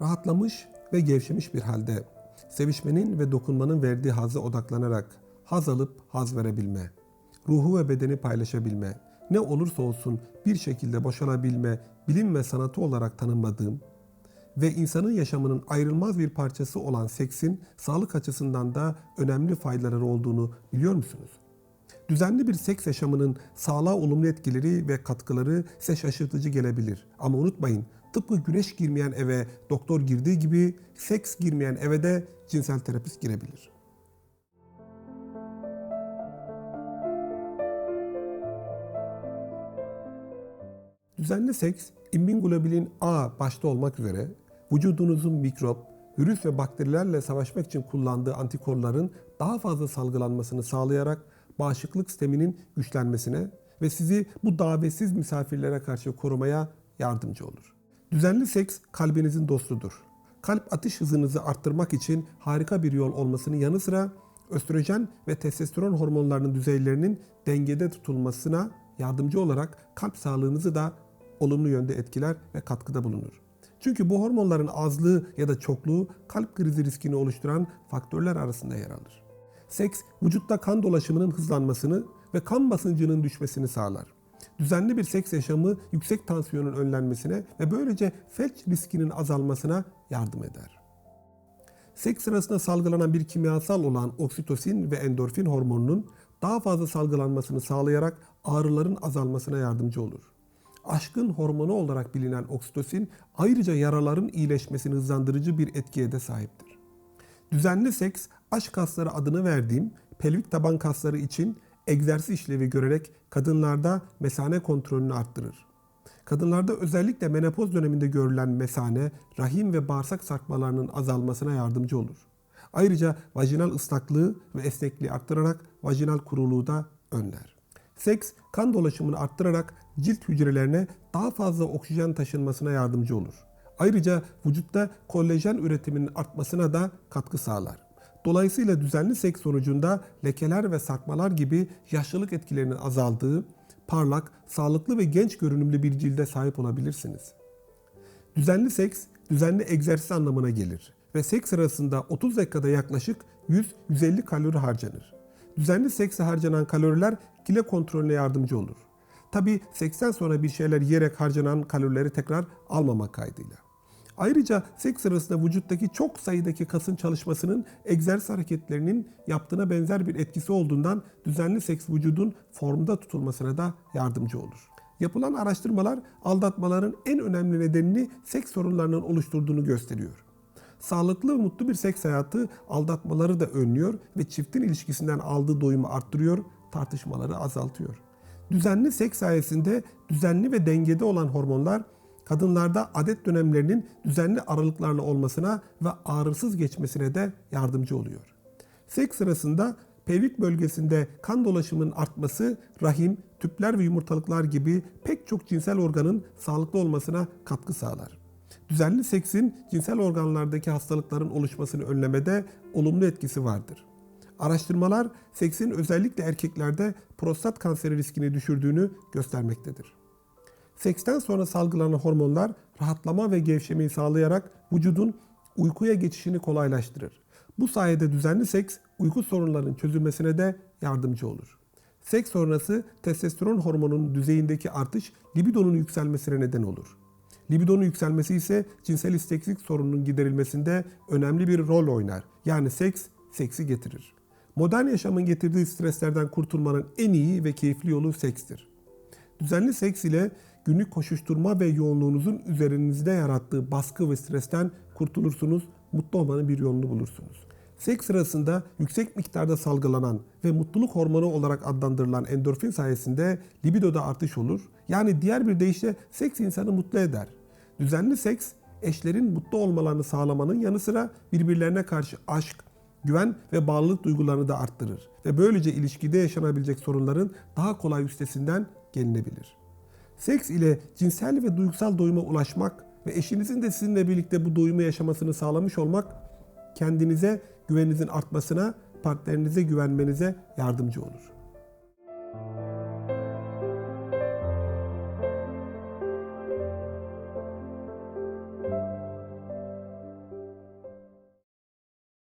Rahatlamış ve gevşemiş bir halde sevişmenin ve dokunmanın verdiği haza odaklanarak haz alıp haz verebilme, ruhu ve bedeni paylaşabilme, ne olursa olsun bir şekilde boşanabilme, bilim ve sanatı olarak tanımladığım ve insanın yaşamının ayrılmaz bir parçası olan seksin sağlık açısından da önemli faydaları olduğunu biliyor musunuz? Düzenli bir seks yaşamının sağlığa olumlu etkileri ve katkıları size şaşırtıcı gelebilir. Ama unutmayın, tıpkı güneş girmeyen eve doktor girdiği gibi seks girmeyen eve de cinsel terapist girebilir. Düzenli seks, immünoglobulin A başta olmak üzere vücudunuzun mikrop, virüs ve bakterilerle savaşmak için kullandığı antikorların daha fazla salgılanmasını sağlayarak bağışıklık sisteminin güçlenmesine ve sizi bu davetsiz misafirlere karşı korumaya yardımcı olur. Düzenli seks kalbinizin dostudur. Kalp atış hızınızı arttırmak için harika bir yol olmasının yanı sıra östrojen ve testosteron hormonlarının düzeylerinin dengede tutulmasına yardımcı olarak kalp sağlığınızı da olumlu yönde etkiler ve katkıda bulunur. Çünkü bu hormonların azlığı ya da çokluğu kalp krizi riskini oluşturan faktörler arasında yer alır. Seks, vücutta kan dolaşımının hızlanmasını ve kan basıncının düşmesini sağlar. Düzenli bir seks yaşamı yüksek tansiyonun önlenmesine ve böylece felç riskinin azalmasına yardım eder. Seks sırasında salgılanan bir kimyasal olan oksitosin ve endorfin hormonunun daha fazla salgılanmasını sağlayarak ağrıların azalmasına yardımcı olur. Aşkın hormonu olarak bilinen oksitosin ayrıca yaraların iyileşmesini hızlandırıcı bir etkiye de sahiptir. Düzenli seks, aşk kasları adını verdiğim pelvik taban kasları için egzersiz işlevi görerek kadınlarda mesane kontrolünü arttırır. Kadınlarda özellikle menopoz döneminde görülen mesane, rahim ve bağırsak sarkmalarının azalmasına yardımcı olur. Ayrıca vajinal ıslaklığı ve esnekliği arttırarak vajinal kuruluğu da önler. Seks, kan dolaşımını arttırarak cilt hücrelerine daha fazla oksijen taşınmasına yardımcı olur. Ayrıca vücutta kolajen üretiminin artmasına da katkı sağlar. Dolayısıyla düzenli seks sonucunda lekeler ve sarkmalar gibi yaşlılık etkilerinin azaldığı, parlak, sağlıklı ve genç görünümlü bir cilde sahip olabilirsiniz. Düzenli seks, düzenli egzersiz anlamına gelir ve seks sırasında 30 dakikada yaklaşık 100-150 kalori harcanır. Düzenli sekse harcanan kaloriler kilo kontrolüne yardımcı olur. Tabi seksten sonra bir şeyler yiyerek harcanan kalorileri tekrar almamak kaydıyla. Ayrıca seks sırasında vücuttaki çok sayıdaki kasın çalışmasının egzersiz hareketlerinin yaptığına benzer bir etkisi olduğundan düzenli seks vücudun formda tutulmasına da yardımcı olur. Yapılan araştırmalar aldatmaların en önemli nedenini seks sorunlarının oluşturduğunu gösteriyor. Sağlıklı ve mutlu bir seks hayatı aldatmaları da önlüyor ve çiftin ilişkisinden aldığı doyumu arttırıyor, tartışmaları azaltıyor. Düzenli seks sayesinde düzenli ve dengede olan hormonlar kadınlarda adet dönemlerinin düzenli aralıklarla olmasına ve ağrısız geçmesine de yardımcı oluyor. Seks sırasında pelvik bölgesinde kan dolaşımının artması rahim, tüpler ve yumurtalıklar gibi pek çok cinsel organın sağlıklı olmasına katkı sağlar. Düzenli seksin cinsel organlardaki hastalıkların oluşmasını önlemede olumlu etkisi vardır. Araştırmalar seksin özellikle erkeklerde prostat kanseri riskini düşürdüğünü göstermektedir. Seksten sonra salgılanan hormonlar rahatlama ve gevşemeyi sağlayarak vücudun uykuya geçişini kolaylaştırır. Bu sayede düzenli seks uyku sorunlarının çözülmesine de yardımcı olur. Seks sonrası testosteron hormonunun düzeyindeki artış libidonun yükselmesine neden olur. Libidonun yükselmesi ise cinsel isteksizlik sorununun giderilmesinde önemli bir rol oynar. Yani seks, seksi getirir. Modern yaşamın getirdiği streslerden kurtulmanın en iyi ve keyifli yolu sekstir. Düzenli seks ile günlük koşuşturma ve yoğunluğunuzun üzerinizde yarattığı baskı ve stresten kurtulursunuz, mutlu olmanın bir yolunu bulursunuz. Seks sırasında yüksek miktarda salgılanan ve mutluluk hormonu olarak adlandırılan endorfin sayesinde libidoda artış olur. Yani diğer bir deyişle seks insanı mutlu eder. Düzenli seks eşlerin mutlu olmalarını sağlamanın yanı sıra birbirlerine karşı aşk, güven ve bağlılık duygularını da arttırır ve böylece ilişkide yaşanabilecek sorunların daha kolay üstesinden gelinebilir. Seks ile cinsel ve duygusal doyuma ulaşmak ve eşinizin de sizinle birlikte bu doyumu yaşamasını sağlamış olmak kendinize güveninizin artmasına, partnerinize güvenmenize yardımcı olur.